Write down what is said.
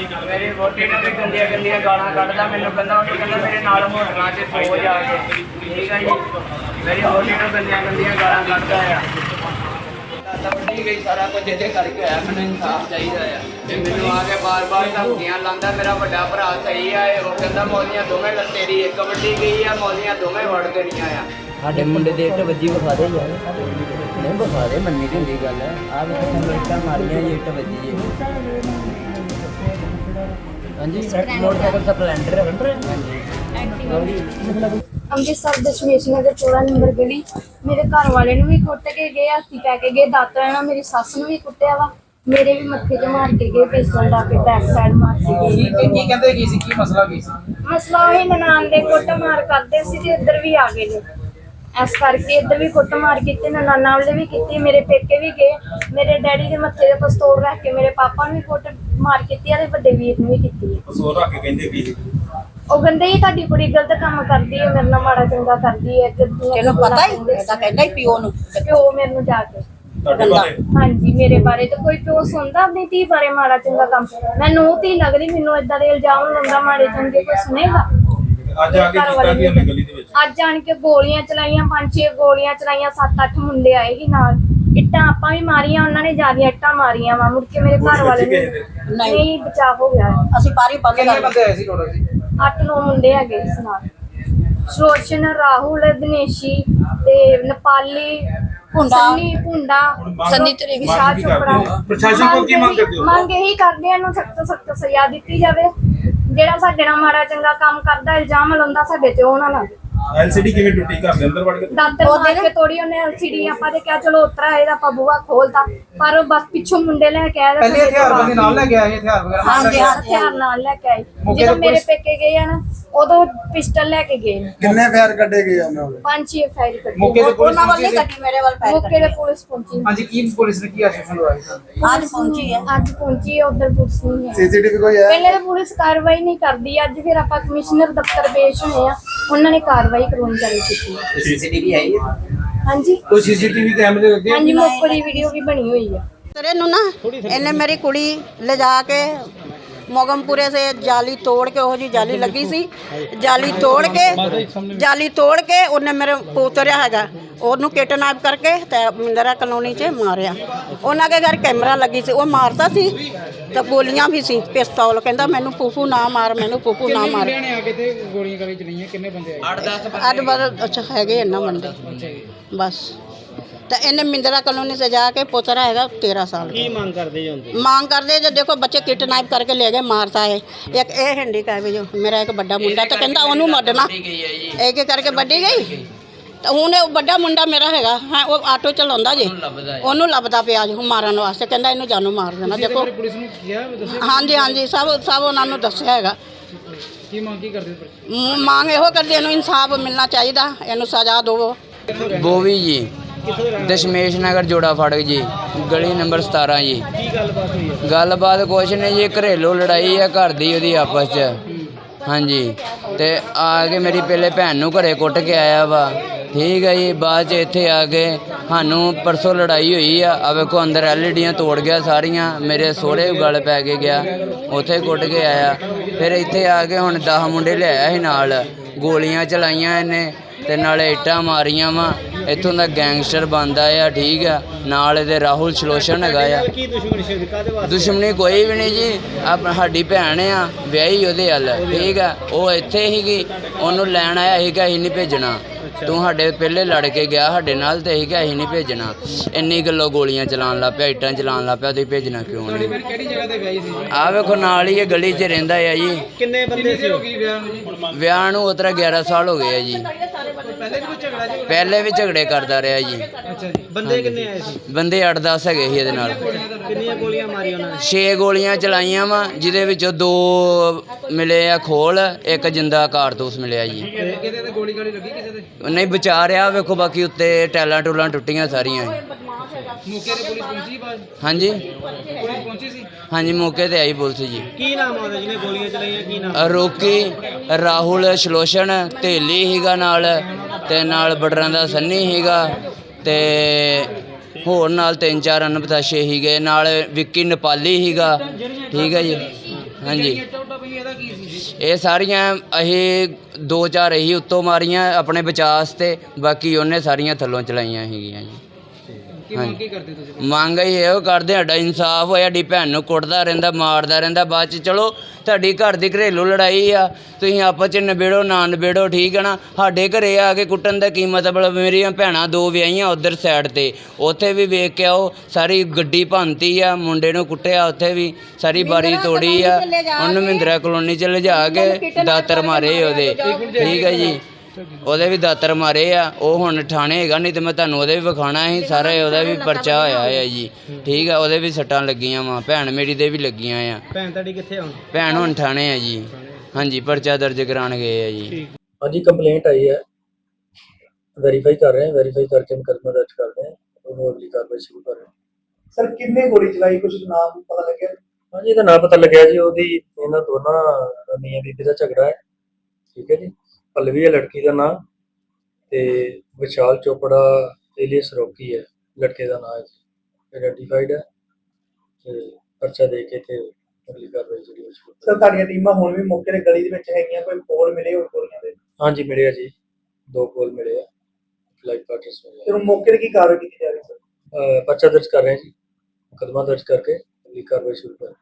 ਮੇਰੀ ਵੋਟੀ ਨੂੰ ਵੀ ਗੰਦੀਆਂ ਗੰਦੀਆਂ ਗਾਲਾਂ ਕੱਢਦਾ ਮੈਨੂੰ ਕਹਿੰਦਾ ਉਹਨੂੰ ਕਹਿੰਦਾ ਮੇਰੇ ਨਾਲ ਹੋਟਲਾਂ 'ਚ ਸੋ ਜਾ ਕੇ। ਠੀਕ ਹੈ ਜੀ? ਮੇਰੀ ਵੋਟੀ ਨੂੰ ਗੰਦੀਆਂ ਗੰਦੀਆਂ ਗਾਲਾਂ ਕੱਢਦਾ ਆ। ਵੱਡੀ ਗਈ ਸਾਰਾ ਕੁਝ ਇਹਦੇ ਕਰਕੇ ਹੋਇਆ ਮੈਨੂੰ ਇਨਸਾਫ ਚਾਹੀਦਾ ਆ। ਤੇ ਮੈਨੂੰ ਆ ਕੇ ਬਾਰ-ਬਾਰ ਧਮਕੀਆਂ ਲਾਉਂਦਾ ਮੇਰਾ ਵੱਡਾ ਭਰਾ ਸਹੀ ਆ ਇਹ ਉਹ ਕਹਿੰਦਾ ਮੌਲੀਆਂ ਦੋਵੇਂ ਲ- ਤੇਰੀ ਇੱਕ ਵੱਡੀ ਗਈ ਆ ਮੌਲੀਆਂ ਦੋਵੇਂ ਵੜ ਗਈਆਂ ਆ। ਸਾਡੇ ਮੁੰਡੇ ਦੇ ਇੱਟ ਵੱਜੀ ਵਿਖਾ ਦੇ ਯਾਰ ਨਹੀਂ ਵਿਖਾ ਦੇ ਮੰਨੀ ਦੀ ਹੁੰਦੀ ਗੱਲ ਆ। ਵੀ ਸਾਨੂੰ ਇੱਟਾਂ ਮਾਰੀਆਂ ਜੀ ਇੱਟ ਵੱਜੀ ਹਾਂਜੀ ਮੋਟਰਸਾਈਕਲ ਸਪਲੈਂਡਰ ਹਾਂਜੀ ਅੰਮ੍ਰਿਤਸਰ ਦਸ਼ਮੇਸ਼ ਨਗਰ 14 ਨੰਬਰ ਗਲੀ। ਮੇਰੇ ਘਰ ਵਾਲੇ ਨੂੰ ਵੀ ਕੁੱਟ ਕੇ ਗਏ ਹੱਥੀ ਪੈ ਕੇ ਗਏ ਦਾਤਰਾ ਨਾਲ ਮੇਰੀ ਸੱਸ ਨੂੰ ਵੀ ਕੁੱਟਿਆ ਵਾ। ਮੇਰੇ ਵੀ ਮੱਥੇ 'ਚ ਮਾਰ ਕੇ ਗਏ ਪਿਸਤੌਲ ਲਾ ਕੇ ਬੈਕ ਸਾਈਡ ਮਾਰ ਕੇ ਕੀ ਗਏ। ਕੀ ਕੀ ਕਹਿੰਦੇ ਕੀ ਸੀ? ਕੀ ਮਸਲਾ ਕੀ ਸੀ? ਮਸਲਾ ਉਹੀ ਨਨਾਣ ਦੇ ਕੁੱਟ ਮਾਰ ਕਰਦੇ ਸੀ ਤੇ ਇੱਧਰ ਵੀ ਆ ਗਏ ਨੇ। ਇਸ ਕਰਕੇ ਇੱਧਰ ਵੀ ਕੁੱਟ ਮਾਰ ਕੀਤੀ ਨਨਾਣਾ ਵਾਲੇ ਵੀ ਕੀਤੀ ਮੇਰੇ ਪੇਕੇ ਵੀ ਗਏ ਮੇਰੇ ਡੈਡੀ ਦੇ ਮੱਥੇ ਤੇ ਪਿਸਤੌਲ ਰੱਖ ਕੇ ਮੇਰੇ ਪਾਪਾ ਨੂੰ ਵੀ ਕੁੱਟ ਮਾਰ ਕੀਤੀ ਆ ਤੇ ਵੱਡੇ ਵੀਰ ਨੂੰ ਵੀ ਕੀਤੀ ਹੈ। ਸੋ ਰੱਖ ਕੇ ਕਹਿੰਦੇ ਕੀ ਉਹ ਕਹਿੰਦੇ ਹੀ ਤੁਹਾਡੀ ਕੁੜੀ ਗਲਤ ਕੰਮ ਕਰਦੀ ਹੈ ਮੇਰੇ ਨਾਲ ਮਾੜਾ ਚੰਗਾ ਕਰਦੀ ਹੈ ਤੈਨੂੰ ਪਤਾ ਹੀ ਇਹਦਾ ਕਹਿੰਦਾ ਹੀ ਪਿਓ ਨੂੰ। ਪਿਓ ਮੇਰੇ ਨੂੰ ਜਾ ਕੇ। ਤੁਹਾਡੇ ਬਾਰੇ? ਹਾਂਜੀ ਮੇਰੇ ਬਾਰੇ ਤਾਂ ਕੋਈ ਪਿਓ ਸੁਣਦਾ ਆਪਣੀ ਧੀ ਬਾਰੇ ਮਾੜਾ ਚੰਗਾ ਕੰਮ। ਮੈਨੂੰ ਉਹ ਧੀ ਲੱਗਦੀ ਮੈਨੂੰ ਇਦਾਂ ਦੇ ਇਲਜ਼ਾਮ ਲਾਉਂਦਾ ਮਾੜੇ ਚੰਗੇ ਕੋਈ ਸੁਣੇਗਾ। ਅੱਜ ਆ ਕੇ ਕੀਤਾ ਕੀ ਉਹਨੇ ਗਲੀ? ਅੱਜ ਆਣ ਕੇ ਗੋਲੀਆਂ ਚਲਾਈਆਂ ਪੰਜ ਛੇ ਗੋਲੀਆਂ ਚਲਾਈਆਂ ਸੱਤ ਅੱਠ ਮੁੰਡੇ ਆਏ ਸੀ ਨਾਲ ਇੱਟਾਂ ਆਪਾਂ ਵੀ ਮਾਰੀਆਂ ਉਹਨਾਂ ਨੇ ਜਿਆਦੀਆਂ ਇੱਟਾਂ ਮਾਰੀਆਂ ਵਾ ਮੁੜ ਕੇ ਮੇਰੇ ਘਰ ਵਾਲੇ ਨੇ ਨਹੀਂ। ਨਹੀਂ ਬਚਾ ਹੋ ਗਿਆ ਅਸੀਂ ਪਾਰੀ ਬੰਦ ਕਿੰਨੇ ਕਰ ਬੰਦੇ ਆਏ ਸੀ ਟੋਟਲ ਜੀ ਅੱਠ ਨੌ ਮੁੰਡੇ ਹੈਗੇ ਇਸ ਨਾਲ ਸ਼ੋਸ਼ਨ ਰਾਹੁਲ ਦਿਨੇਸ਼ੀ ਤੇ ਨੇਪਾਲੀ ਭੁੰਡਾ। ਸੰਨੀ ਭੁੰਡਾ ਸੰਨੀ ਮੰਗ ਤੇਰੇ ਕੀ ਕਰਦੇ ਚੋਪੜਾ ਹੋ? ਪ੍ਰਸ਼ਾਸਨ ਕੋਲ ਕੀ ਮੰਗ ਕਰਦੇ ਹੋ? ਮੰਗ ਇਹੀ ਕਰਦੇ ਆ ਇਹਨੂੰ ਸਖਤ ਸਖਤ ਸਜ਼ਾ ਦਿੱਤੀ ਜਾਵੇ ਜਿਹੜਾ ਸਾਡੇ ਨਾਲ ਮਾੜਾ ਚੰਗਾ ਕੰਮ ਕਰਦਾ ਇਲਜ਼ਾਮ ਲਾਉਂਦਾ ਸਾਡੇ ਤੇ ਉਹ ਨਾ ਲਾਵੇ ਐਲਸੀਡੀ ਕਿਵੇਂ ਟੁੱਟੀ ਘਰ ਦੇ ਅੰਦਰ ਵੜ ਕੇ? ਦਾਤਰ ਮਾਰ ਕੇ ਤੋੜੀ ਉਹਨੇ ਐਲਸੀਡੀ ਆਪਾਂ ਤੇ ਕਿਹਾ ਚਲੋ ਉਤਰਾ ਇਹਦਾ ਆਪਾਂ ਬੂਹਾ ਖੋਲਤਾ। ਪਰ ਉਹ ਬਸ ਪਿੱਛੋਂ ਮੁੰਡੇ ਲੈ ਕੇ ਆਏ ਤੇ ਪਹਿਲੇ ਹਥਿਆਰ ਬੰਦੇ ਨਾਲ ਲੈ ਕੇ ਆਏ ਹਥਿਆਰ ਵਗੈਰਾ ਆਏ? ਹਥਿਆਰ ਨਾਲ ਲੈ ਕੇ ਆਏ। ਜਦੋਂ ਮੇਰੇ ਪੁਲਿਸ- ਪੇਕੇ ਗਏ ਆ ਨਾ ਉਦੋਂ ਪਿਸਟਲ ਲੈ ਕੇ ਗਏ ਨੇ। ਕਿੰਨੇ ਫੈਰ ਕੱਢੇ ਗਏ ਉਹਨਾਂ ਦੇ? ਪੰਜ ਛੇ ਫਾਇਰ ਕੱਢੇ ਮੌਕੇ ਤੇ ਪੁਲਿਸ ਉਹਨਾਂ ਵੱਲ ਪਹੁੰਚੀ ਕੱਟੀ ਮੇਰੇ ਵੱਲ ਪੈਰ ਮੌਕੇ ਤੇ ਪੁਲਿਸ ਪਹੁੰਚੀ। ਹਾਂਜੀ ਕੀ ਪੁਲਿਸ ਨੇ ਕੀ ਆਸ਼ਵਾਸਨ ਦਵਾਇਆ ਸੀ ਅੱਜ ਪਹੁੰਚੀ ਹੈ। ਅੱਜ ਪਹੁੰਚੀ ਹੈ ਉਧਰ ਪੁਲਿਸ ਨਹੀਂ ਹੈ। ਸੀਸੀਟੀਵੀ ਕੋਈ ਹੈ? ਪਹਿਲੇ ਤਾਂ ਪੁਲਿਸ ਕਾਰਵਾਈ ਨਹੀਂ ਕਰਦੀ ਅੱਜ ਫਿਰ ਆਪਾਂ ਕਮਿਸ਼ਨਰ ਦਫ਼ਤਰ ਪੇਸ਼ ਹੋਏ ਆ। ਉਹਨਾਂ ਨੇ ਕਾਰਵਾਈ ਕਰਵਾਉਣੀ ਚਾਲੂ ਕੀਤੀ ਹੈ। ਸੀਸੀਟੀਵੀ ਆਈ ਹੈ ਹਾਂਜੀ। ਕੋਈ ਸੀਸੀਟੀਵੀ ਕੈਮਰੇ ਲੱਗੇ? ਹਾਂਜੀ ਮੌਕੇ ਦੀ ਵੀਡੀਓ ਵੀ ਬਣੀ ਹੋਈ ਆ ਤੇਰੇ ਨੂੰ ਨਾ ਇਹਨੇ ਮੇਰੀ ਕੁੜੀ ਲਿਜਾ ਕੇ ਮੋਗਮਪੁਰੇ ਸੇ ਜਾਲੀ ਤੋੜ ਕੇ ਉਹ ਜੀ ਜਾਲੀ ਲੱਗੀ ਸੀ। ਜਾਲੀ ਤੋੜ ਕੇ ਜਾਲੀ ਤੋੜ ਕੇ ਉਹਨੇ ਮੇਰੇ ਪੋਤਰਿਆ ਹੈਗਾ ਉਹਨੂੰ ਕਿਡਨੈਪ ਕਰਕੇ ਤੇ ਮਿੰਦਰਾ ਕਲੋਨੀ 'ਚ ਮਾਰਿਆ। ਉਹਨਾਂ ਦੇ ਘਰ ਕੈਮਰਾ ਲੱਗੀ ਸੀ ਉਹ ਮਾਰਦਾ ਸੀ ਤੇ ਗੋਲੀਆਂ ਵੀ ਸੀ ਪਿਸਤੌਲ ਕਹਿੰਦਾ ਮੈਨੂੰ ਫੂਫੂ ਨਾ ਮਾਰ ਮੈਨੂੰ ਫੂਫੂ ਨਾ ਮਾਰ। ਨੇ ਆ ਕੇ ਤੇ ਗੋਲੀਆਂ ਗਲੀ ਚਲਾਈਆਂ ਕਿੰਨੇ ਬੰਦੇ ਆਏ ਅੱਜ ਬਰ ਅੱਛਾ ਹੈਗੇ ਇੰਨਾ ਬੰਦੇ। ਬਸ। ਤੇ ਇਹਨੇ ਮਿੰਦਰਾ ਕਲੋਨੀ ਸੇ ਜਾ ਕੇ ਪੋਤਰਾ ਹੈਗਾ 13 ਸਾਲ ਕੀ ਮੰਗ ਕਰਦੇ ਜੋ ਮੰਗ ਕਰਦੇ ਜੇ ਦੇਖੋ ਬੱਚੇ ਕਿਡਨੈਪ ਕਰਕੇ ਲੈ ਗਏ ਮਾਰਤਾ ਹੈ ਇੱਕ ਇਹ ਹੈਂਡੀਕੈਪ ਹੈ ਜੋ ਮੇਰਾ ਇੱਕ ਵੱਡਾ ਮੁੰਡਾ ਤਾਂ ਕਹਿੰਦਾ ਉਹਨੂੰ ਮਰਨਾ। ਇੱਕ ਇੱਕ ਕਰਕੇ ਵੱਡੀ ਗਈ? ਤਾਂ ਹੁਣ ਇਹ ਵੱਡਾ ਮੁੰਡਾ ਮੇਰਾ ਹੈਗਾ ਹਾਂ ਉਹ ਆਟੋ ਚਲਾਉਂਦਾ ਜੀ। ਉਹਨੂੰ ਲੱਭਦਾ ਪਿਆ ਜੀ ਮਾਰਨ ਵਾਸਤੇ। ਕਹਿੰਦਾ ਇਹਨੂੰ ਜਾਨੋਂ ਮਾਰ ਦੇਣਾ ਦੇਖੋ। ਪੁਲਿਸ ਨੂੰ ਕਿਹਾ ਦੱਸੋ। ਹਾਂਜੀ ਹਾਂਜੀ ਸਭ ਸਭ ਉਹਨਾਂ ਨੂੰ ਦੱਸਿਆ ਹੈਗਾ। ਕੀ ਮੰਗ ਕੀ ਕਰਦੇ ਮ- ਮੰਗ ਇਹੋ ਕਰਦੇ ਇਹਨੂੰ ਇਨਸਾਫ ਮਿਲਣਾ ਚਾਹੀਦਾ ਇਹਨੂੰ ਸਜ਼ਾ ਦਿਓ ਬੋਵੀ ਜੀ ਦਸ਼ਮੇਸ਼ ਨਗਰ ਜੋੜਾ ਫੜਕ ਜੀ। ਗਲੀ ਨੰਬਰ 17 ਜੀ। ਕੀ ਗੱਲਬਾਤ ਹੋਈ ਹੈ? ਗੱਲਬਾਤ ਕੁਛ ਨਹੀਂ ਜੀ ਘਰੇਲੂ ਲੜਾਈ ਆ ਘਰ ਦੀ ਉਹਦੀ ਆਪਸ 'ਚ। ਹਾਂਜੀ। ਤੇ ਆ ਕੇ ਮੇਰੀ ਪਹਿਲੇ ਭੈਣ ਨੂੰ ਘਰੇ ਕੁੱਟ ਕੇ ਆਇਆ ਵਾ। ਠੀਕ ਹੈ ਜੀ ਬਾਅਦ 'ਚ ਇੱਥੇ ਆ ਕੇ ਸਾਨੂੰ ਪਰਸੋਂ ਲੜਾਈ ਹੋਈ ਆ। ਆ ਵੇਖੋ ਅੰਦਰ ਐਲਈਡੀਆਂ ਤੋੜ ਗਿਆ ਸਾਰੀਆਂ। ਮੇਰੇ ਸੋਹਰੇ ਗਲ ਪੈ ਕੇ ਗਿਆ। ਉੱਥੇ ਕੁੱਟ ਕੇ ਆਇਆ। ਫਿਰ ਇੱਥੇ ਆ ਕੇ ਹੁਣ 10 ਮੁੰਡੇ ਲਿਆਇਆ ਸੀ ਨਾਲ। ਗੋਲੀਆਂ ਚਲਾਈਆਂ ਇਹਨੇ ਤੇ ਨਾਲੇ ਇੱਟਾਂ ਮਾਰੀਆਂ ਵਾ। ਇੱਥੋਂ ਦਾ ਗੈਂਗਸਟਰ ਬੰਦਾ ਆ ਠੀਕ ਆ। ਨਾਲ ਇਹਦੇ ਰਾਹੁਲ ਸ਼ਲੋਸ਼ਨ ਹੈਗਾ ਆ। ਕੀ ਦੁਸ਼ਮਣੀ ਸੀ ਕਾਦੇ ਵਾਸਤੇ? ਦੁਸ਼ਮਣੀ ਕੋਈ ਵੀ ਨਹੀਂ ਜੀ। ਆਪ ਸਾਡੀ ਭੈਣ ਆ ਵਿਆਹੀ ਉਹਦੇ ਹੱਲ ਠੀਕ ਆ। ਉਹ ਇੱਥੇ ਹੀਗੀ ਉਹਨੂੰ ਲੈਣ ਆਇਆ ਸੀਗਾ ਅਸੀਂ ਨਹੀਂ ਭੇਜਣਾ। ਤੂੰ ਸਾਡੇ ਪਹਿਲੇ ਲੜ ਕੇ ਗਿਆ ਸਾਡੇ ਨਾਲ ਤੇ ਅਸੀਂ ਕਿਹਾ ਅਸੀਂ ਨਹੀਂ ਭੇਜਣਾ। ਇੰਨੀ ਗੱਲੋਂ ਗੋਲੀਆਂ ਚਲਾਉਣ ਲੱਗ ਪਿਆ ਇੱਟਾਂ ਚਲਾਉਣ ਲੱਗ ਪਿਆ ਤੁਸੀਂ ਭੇਜਣਾ ਕਿਉਂ ਨਹੀਂ? ਕਿਹੜੀ ਜਗ੍ਹਾ ਤੇ ਵਿਆਹੀ ਸੀ? ਆ ਵੇਖੋ ਨਾਲ ਹੀ ਇਹ ਗਲੀ 'ਚ ਰਹਿੰਦਾ ਆ ਜੀ। ਕਿੰਨੇ ਬੰਦੇ ਸੀ ਵਿਆਹ ਨੂੰ ਉਤਰਾ 11 ਸਾਲ ਹੋ ਗਏ ਆ ਜੀ। ਪਹਿਲੇ ਵੀ ਕੋਈ ਝਗੜਾ ਜੀ ਪਹਿਲੇ ਵੀ ਝਗੜੇ ਕਰਦਾ ਰਿਹਾ ਜੀ। ਅੱਛਾ ਜੀ। ਬੰਦੇ ਕਿੰਨੇ ਆਏ ਸੀ? ਬੰਦੇ 8-10 ਹੈਗੇ ਸੀ ਇਹਦੇ ਨਾਲ। ਕਿੰਨੀਆਂ ਗੋਲੀਆਂ ਮਾਰੀਆਂ ਉਹਨਾਂ ਨੇ? 6 ਗੋਲੀਆਂ ਚਲਾਈਆਂ ਵਾ ਜਿਹਦੇ ਵਿੱਚੋਂ ਦੋ ਮਿਲੇ ਆ ਖੋਲ ਇੱਕ ਜਿੰਦਾ ਕਾਰਤੂਸ ਮਿਲਿਆ ਜੀ। ਤੇ ਕਿਤੇ ਤੇ ਗੋਲੀ ਗਾਲੀ ਲੱਗੀ ਕਿਸੇ ਤੇ? ਨਹੀਂ ਬਚਾ ਰਿਹਾ ਵੇਖੋ ਬਾਕੀ ਉੱਤੇ ਟੈਲਾਂ ਟੂਲਾਂ ਟੁੱਟੀਆਂ ਸਾਰੀਆਂ। ਮੌਕੇ ਤੇ ਪੁਲਿਸ ਪਹੁੰਚੀ ਬਾਅਦ? ਹਾਂਜੀ। ਪੁਲਿਸ ਪਹੁੰਚੀ ਸੀ? ਹਾਂਜੀ ਮੌਕੇ ਤੇ ਆਈ ਪੁਲਿਸ ਜੀ। ਕੀ ਨਾਮ ਆਉਂਦਾ ਜਿਹਨੇ ਗੋਲੀਆਂ ਚਲਾਈਆਂ ਕੀ ਨਾਮ? ਰੋਕੀ ਰਾਹੁਲ ਸ਼ਲੋਸ਼ਨ ਢੇਲੀ ਹੀਗਾ ਨਾਲ। ਤੇ ਨਾਲ ਬਟਰਾਂ ਦਾ ਸੰਨੀ ਸੀਗਾ ਤੇ ਹੋਰ ਨਾਲ ਤਿੰਨ ਚਾਰ ਅਨਪਤਾਸ਼ੇ ਸੀਗੇ, ਨਾਲ ਵਿੱਕੀ ਨੇਪਾਲੀ ਸੀਗਾ, ਠੀਕ ਹੈ ਜੀ? ਹਾਂਜੀ। ਇਹ ਸਾਰੀਆਂ ਅਸੀਂ ਦੋ ਚਾਰ ਅਸੀਂ ਉੱਤੋਂ ਮਾਰੀਆਂ ਆਪਣੇ ਬਚਾਅ ਤੇ ਬਾਕੀ ਉਹਨੇ ਸਾਰੀਆਂ ਥੱਲੋਂ ਚਲਾਈਆਂ ਸੀਗੀਆਂ ਜੀ। ਕੀ ਮੰਗ ਕੀ ਕਰਦੇ ਤੁਸੀਂ ਮੰਗ ਅਸੀਂ ਇਹੋ ਕਰਦੇ ਸਾਡਾ ਇਨਸਾਫ ਹੋਇਆ ਸਾਡੀ ਭੈਣ ਨੂੰ ਕੁੱਟਦਾ ਰਹਿੰਦਾ ਮਾਰਦਾ ਰਹਿੰਦਾ ਬਾਅਦ ਚ ਚਲੋ ਤੁਹਾਡੀ ਘਰ ਦੀ ਘਰੇਲੂ ਲੜਾਈ ਆ ਤੁਸੀਂ ਆਪਸ ਚ ਨਿਬੇੜੋ ਨਾ ਨਿਬੇੜੋ ਠੀਕ ਹੈ ਨਾ? ਸਾਡੇ ਘਰੇ ਆ ਕੇ ਕੁੱਟਣ ਦਾ ਕੀ ਮਤਲਬ? ਮੇਰੀਆਂ ਭੈਣਾਂ ਦੋ ਵਿਆਹੀਆਂ ਉਧਰ ਸਾਈਡ ਤੇ ਉੱਥੇ ਵੀ ਵੇਖ ਕੇ ਆਓ ਸਾਰੀ ਗੱਡੀ ਭੰਨਤੀ ਆ ਮੁੰਡੇ ਨੂੰ ਕੁੱਟਿਆ ਉੱਥੇ ਵੀ ਸਾਰੀ ਬਾਰੀ ਤੋੜੀ ਆ ਉਹਨੂੰ ਮਹਿੰਦਰਾ ਕਲੋਨੀ ਚ ਲਿਜਾ ਕੇ ਦਾਤਰ ਮਾਰੇ ਉਹਦੇ ਠੀਕ ਹੈ ਜੀ। ਉਹਦੇ ਵੀ ਦਾਤਰ ਮਾਰੇ ਆ ਉਹ ਹੁਣ ਠਾਣੇ ਹੈਗਾ ਨਹੀਂ ਤੇ ਮੈਂ ਤੁਹਾਨੂੰ ਉਹਦੇ ਵੀ ਵਿਖਾਣਾ ਸੀ ਸਾਰਾ ਉਹਦਾ ਵੀ ਪਰਚਾ ਹੋਇਆ ਹੈ ਜੀ। ਠੀਕ ਆ ਉਹਦੇ ਵੀ ਸੱਟਾਂ ਲੱਗੀਆਂ ਵਾ ਭੈਣ ਮੇਰੀ ਦੇ ਵੀ ਲੱਗੀਆਂ ਆ। ਭੈਣ ਤੁਹਾਡੀ ਕਿੱਥੇ ਹੁਣ? ਭੈਣ ਹੁਣ ਠਾਣੇ ਆ ਜੀ। ਹਾਂਜੀ ਪਰਚਾ ਦਰਜ ਕਰਾਉਣ ਗਏ ਆ ਜੀ। ਹਾਂਜੀ ਕੰਪਲੇਂਟ ਆਈ ਹੈ। ਵੈਰੀਫਾਈ ਕਰ ਰਹੇ ਹਾਂ ਵੈਰੀਫਾਈ ਕਰਕੇ ਮੁਕੱਦਮਾ ਦਰਜ ਕਰ ਰਹੇ ਹਾਂ ਉਹਨੂੰ ਅਗਲੀ ਕਾਰਵਾਈ ਸ਼ੁਰੂ ਕਰ ਰਹੇ ਹਾਂ। ਸਰ ਕਿੰਨੇ ਗੋਲੀ ਚਲਾਈ? ਕੁਝ ਨਾਮ ਪਤਾ ਲੱਗਿਆ? ਹਾਂਜੀ ਇਹਦਾ ਨਾਂ ਪਤਾ ਲੱਗਿਆ ਜੀ ਉਹਦੀ ਇਹਨਾਂ ਦੋਨਾਂ ਮੀਆਂ ਬੀਬੀ ਦਾ ਝਗੜਾ ਹੈ। ਠੀਕ ਹੈ ਜੀ। ਪੱਲਵੀ ਹੈ ਲੜਕੀ ਦਾ ਨਾਂ ਤੇ ਵਿਸ਼ਾਲ ਚੋਪੜਾ ਏਲੀਅਸ ਰੋਕੀ ਹੈ ਲੜਕੇ ਦਾ ਨਾਂ ਹੈ। ਆਈਡੈਂਟੀਫਾਈਡ ਹੈ ਤੇ ਪਰਚਾ ਦੇ ਕੇ ਤੇ ਅਗਲੀ ਕਾਰਵਾਈ ਜਿਹੜੀ ਉਹ ਸ਼ੁਰੂ ਕਰ ਸਰ ਤੁਹਾਡੀਆਂ ਟੀਮਾਂ ਹੁਣ ਵੀ ਮੌਕੇ ਤੇ ਗਲੀ ਦੇ ਵਿੱਚ ਹੈਗੀਆਂ ਕੋਈ ਕੋਲ ਮਿਲੇ ਹੋਰ ਗੋਲੀਆਂ ਦੇ? ਹਾਂਜੀ ਮਿਲਿਆ ਜੀ। ਦੋ ਕੋਲ ਮਿਲੇ ਆ। ਲਾਈਵ ਪਾਰਟਨਰਸ ਮਿਲੇ ਫਿਰ ਮੌਕੇ ਤੇ ਕੀ ਕਾਰਵਾਈ ਕੀਤੀ ਜਾ ਰਹੀ ਸਰ? ਪਰਚਾ ਦਰਜ ਕਰ ਰਹੇ ਹਾਂ ਜੀ। ਮੁਕੱਦਮਾ ਦਰਜ ਕਰਕੇ ਅਗਲੀ ਕਾਰਵਾਈ ਸ਼ੁਰੂ ਕਰ ਹਾਂ।